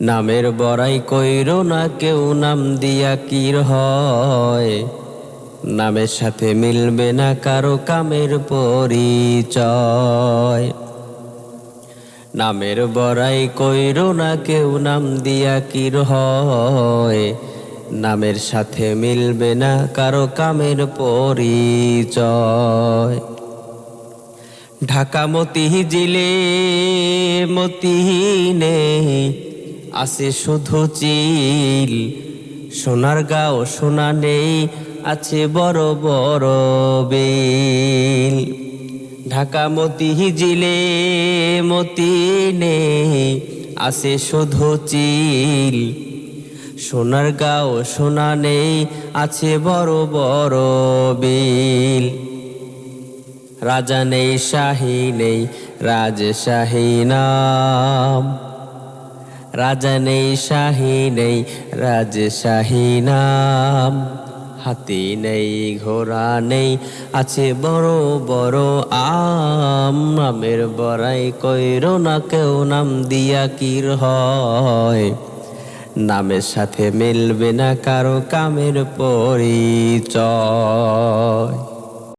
নামের বড়াই কইর না কেউ, নাম দিয়া কির হয়? নামের সাথে মিলবে না কারও কামের পরিচয়। নামের বড়াই কইর না কেউ, নাম দিয়া কির হয়? নামের সাথে মিলবে না কারও কামের পরিচয়। ঢাকা মতি জিলে মতি নেই আছে শুধু চিল। সোনার গাও সোনা নেই, আছে বড় বড় বিল। ঢাকা মতি জিলে মতি নেই, আছে শুধু চিল। সোনার গাও সোনা নেই, আছে বড় বড় বিল। রাজা নেই, শাহী নেই, রাজশাহী নাম। রাজা নেই, শাহী নেই রাজশাহী নাম। হাতি নেই, ঘোড়া নেই, আছে বড় বড় আম। নামের বড়াই কইর না কেউ, নাম দিয়া কির হয়। নামের সাথে মিলবে না কারও কামের পরিচয়।